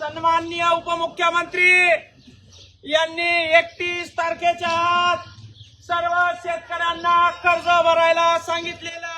सन्माननीय उपमुख्यमंत्री यांनी एकतीस तारखेच्या आत सर्व शेतकऱ्यांना कर्ज भरायला सांगितलेलं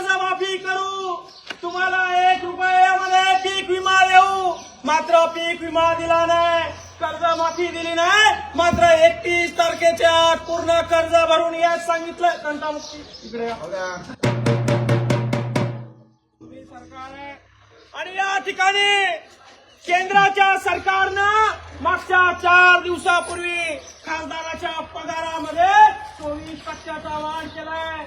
कर्जमाफी करू. तुम्हाला एक रुपयामध्ये पीक विमा देऊ. मात्र पीक विमा दिला नाही. कर्जमाफी दिली नाही. मात्र एकतीस तारखेच्या आत पूर्ण कर्ज भरून याच सांगितलं. कंटामुक्ती इकडे. तुम्ही सरकार आहे आणि या ठिकाणी केंद्राच्या सरकारनं मागच्या चार दिवसापूर्वी खासदाराच्या पगारामध्ये चोवीस टक्क्याचा वाढ केलाय.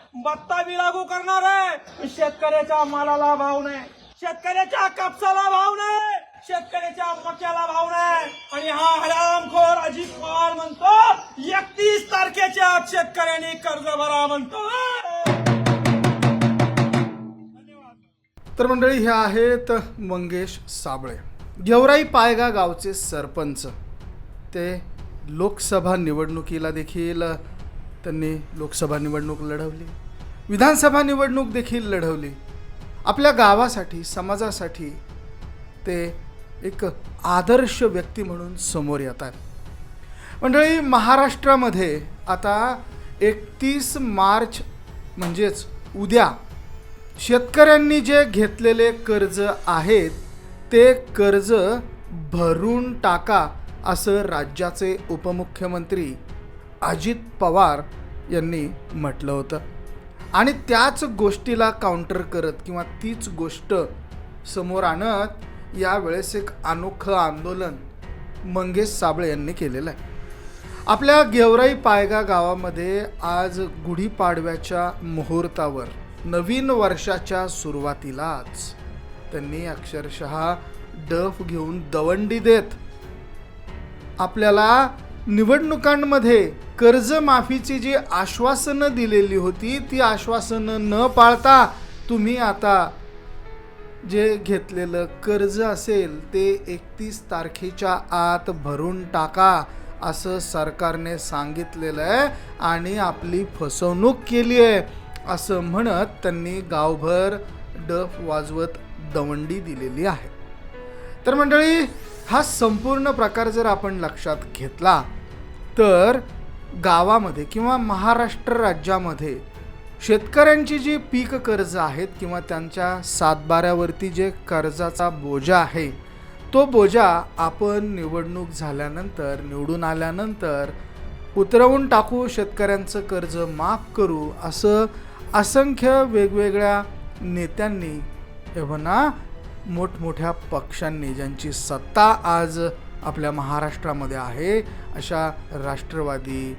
भत्ता लागू करणार आहे. शेतकऱ्याच्या मालाला भाव नाही. शेतकऱ्याच्या कापसाला भाव नाही. शेतकऱ्याच्या मक्याला भाव नाही. आणि हा हरामखोर अजित पवार म्हणतो एकतीस तारखेच्या आत शेतकऱ्यांनी कर्ज भरा म्हणतो. तर मंडळी हे आहेत मंगेश साबळे. गेवराई पायगा गावचे सरपंच. ते लोकसभा निवडणुकीला देखील त्यांनी लोकसभा निवडणूक लढवली. विधानसभा निवडणूक देखील लढवली. आपल्या गावासाठी समाजासाठी ते एक आदर्श व्यक्ती म्हणून समोर येतात. मंडळी महाराष्ट्रामध्ये आता एकतीस मार्च म्हणजेच उद्या शेतकऱ्यांनी जे घेतलेले कर्ज आहेत ते कर्ज भरून टाका असं राज्याचे उपमुख्यमंत्री अजित पवार यांनी म्हटलं होतं. आणि त्याच गोष्टीला काउंटर करत किंवा तीच गोष्ट समोर आणत यावेळेस एक अनोखं आंदोलन मंगेश साबळे यांनी केलेलं आहे. आपल्या गेवराई पायगा गावामध्ये आज गुढीपाडव्याच्या मुहूर्तावर नवीन वर्षाच्या सुरुवातीलाच त्यांनी अक्षरशः डफ घेऊन दवंडी देत आपल्याला निवडणुकांमध्ये कर्जमाफीची जी आश्वासनं दिलेली होती ती आश्वासनं न पाळता तुम्ही आता जे घेतलेलं कर्ज असेल ते एकतीस तारखेच्या आत भरून टाका असं सरकारने सांगितलेलं आहे आणि आपली फसवणूक केली आहे असं म्हणत त्यांनी गावभर डफ वाजवत दवंडी दिलेली आहे. तर मंडळी हा संपूर्ण प्रकार जर आपण लक्षात घेतला तर गावामध्ये किंवा महाराष्ट्र राज्यामध्ये शेतकऱ्यांची जी पीक कर्ज आहेत किंवा त्यांच्या सातबाऱ्यावरती जे कर्जाचा बोजा आहे तो बोजा आपण निवडणूक झाल्यानंतर निवडून आल्यानंतर उतरवून टाकू शेतकऱ्यांचं कर्ज माफ करू असं असंख्य वेगवेगळ्या नेत्यांनी एव्हाना मोठमोठ्या पक्षांनी ज्यांची सत्ता आज आपल्या महाराष्ट्रामध्ये आहे अशा राष्ट्रवादी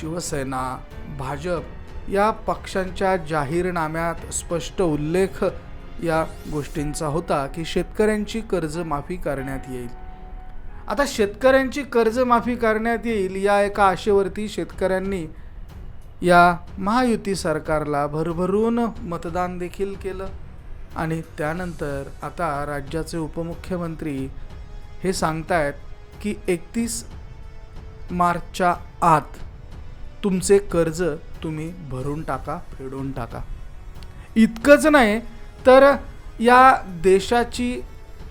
शिवसेना भाजप या पक्षांच्या जाहीरनाम्यात स्पष्ट उल्लेख या गोष्टींचा होता की शेतकऱ्यांची कर्जमाफी करण्यात येईल. आता शेतकऱ्यांची कर्जमाफी करण्यात येईल या एका आशेवरती शेतकऱ्यांनी या महायुती सरकारला भरभरून मतदान देखील केलं. आणि त्यानंतर आता राज्याचे उपमुख्यमंत्री हे सांगतायत की एकतीस मार्चच्या आत तुमचे कर्ज तुम्ही भरून टाका फेडून टाका. इतकंच नाही तर या देशाची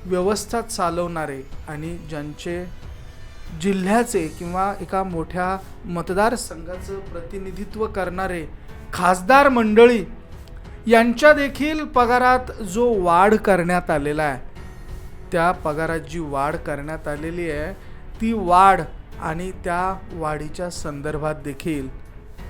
व्यवस्था चालवणारे आणि ज्यांचे जिल्ह्याचे किंवा एका मोठ्या मतदारसंघाचं प्रतिनिधित्व करणारे खासदार मंडळी यांच्या देखील पगारात जो वाढ करण्यात आलेला आहे. त्या पगारात जी वाढ करण्यात आलेली आहे. ती वाढ आणि त्या वाढीच्या संदर्भात देखील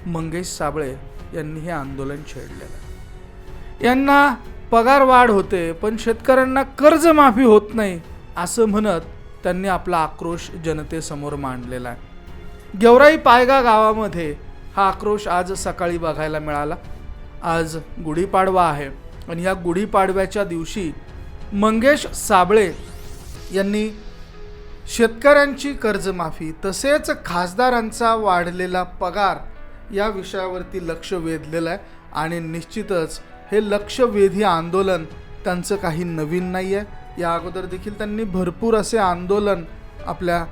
मंगेश साबळे यांनी हे आंदोलन छेडलेलं आहे. यांना पगार वाढ होते पण शेतकऱ्यांना कर्जमाफी होत नाही असं म्हणत त्यांनी आपला आक्रोश जनतेसमोर मांडलेला आहे. गेवराई पायगा गावामध्ये हा आक्रोश आज सकाळी बघायला मिळाला. आज गुढीपाडवा आहे आणि या गुढीपाडव्याच्या दिवशी मंगेश साबळे यांनी शेतकऱ्यांची कर्जमाफी तसेच खासदारांचा वाढलेला पगार या विषयावरती लक्ष वेधलेलं आहे आणि निश्चितच हे लक्षवेधी आंदोलन त्यांचं काही नवीन नाही आहे या अगोदर देखील त्यांनी भरपूर असे आंदोलन आपल्या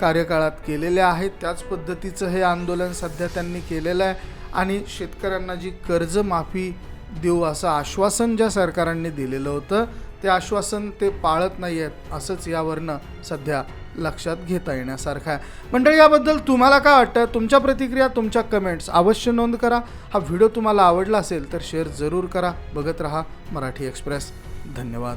कार्यकाळात केलेले आहेत. त्याच पद्धतीचं हे आंदोलन सध्या त्यांनी केलेलं आहे आणि शेतकऱ्यांना जी कर्जमाफी देऊ असं आश्वासन ज्या सरकारांनी दिलेलं होतं ते आश्वासन ते पाळत नाही आहेत असंच यावरनं सध्या लक्षात घेता येण्यासारखं आहे. मंडळी याबद्दल तुम्हाला काय वाटतं? तुमच्या प्रतिक्रिया तुमच्या कमेंट्स अवश्य नोंद करा. हा व्हिडिओ तुम्हाला आवडला असेल तर शेअर जरूर करा. बघत रहा मराठी एक्सप्रेस धन्यवाद.